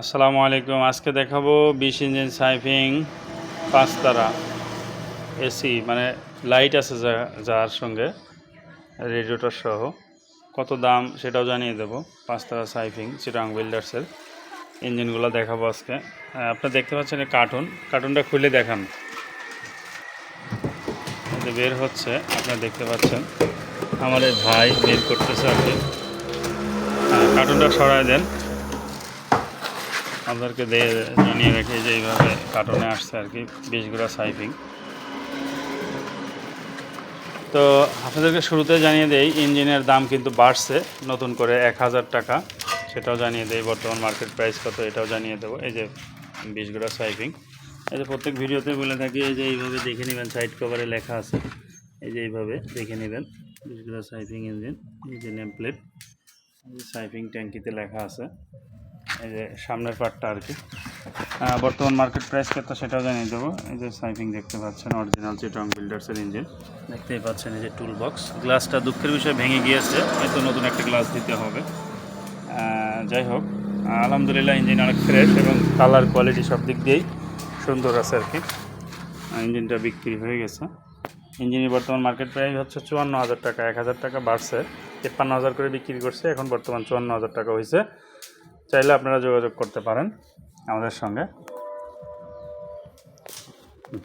আসসালামু আলাইকুম। আজকে দেখাবো বিশ ইঞ্জিন সাইফিং পাঁচতারা এসি মানে লাইট আছে যা যার সঙ্গে রেডিওটার সহ। কত দাম সেটাও জানিয়ে দেবো পাঁচতারা সাইফিং চিটাং বিল্ডার্সের ইঞ্জিনগুলো দেখাবো আজকে। আপনি দেখতে পাচ্ছেন কার্টুন কার্টুনটা খুলে দেখান। বের হচ্ছে আপনারা দেখতে পাচ্ছেন। এই ভাই বের করতেছে আর কি। হ্যাঁ, কার্টুনটা সরায় দেন। আপনাদেরকে দিয়ে জানিয়ে রাখি যে এইভাবে কার্টুনে আসছে আর কি বিষগুড়া সাইফিং। তো আপনাদেরকে শুরুতে জানিয়ে দেই, ইঞ্জিনের দাম কিন্তু বাড়ছে, নতুন করে এক হাজার টাকা। সেটাও জানিয়ে দেই, বর্তমান মার্কেট প্রাইস কত, এটাও জানিয়ে দেবো। এই যে বিষগুড়া সাইফিং। এই যে প্রত্যেক ভিডিওতে বলে থাকি, এই যে এইভাবে দেখে নেবেন সাইড কভারে লেখা আছে। এই যে এইভাবে দেখে নেবেন বিষগুড়া সাইফিং ইঞ্জিন, এই যে নেম প্লেট সাইফিং ট্যাঙ্কিতে লেখা আছে। এই যে সামনের পার্টটা আর কি। বর্তমান মার্কেট প্রাইস কত সেটাও জানিয়ে দেবো। এই যে সাইফিং দেখতে পাচ্ছেন অরিজিনাল চিটং বিল্ডার্সের ইঞ্জিন দেখতেই পাচ্ছেন এই যে টুল বক্স গ্লাসটা দুঃখের বিষয় ভেঙে গিয়েছে, হয়তো নতুন একটা গ্লাস দিতে হবে। যাই হোক, আলহামদুলিল্লাহ ইঞ্জিন অনেক ফ্রেশ এবং কালার কোয়ালিটি সব দিক দিয়েই সুন্দর আছে আর কি। ইঞ্জিনটা বিক্রি হয়ে গেছে। ইঞ্জিনের বর্তমান মার্কেট প্রাইস হচ্ছে চুয়ান্ন হাজার টাকা, এক হাজার টাকা বাড়ছে। তেপ্পান্ন হাজার করে বিক্রি করছে, এখন বর্তমান চুয়ান্ন হাজার টাকা হয়েছে। চাইলে আপনারা যোগাযোগ করতে পারেন আমাদের সঙ্গে।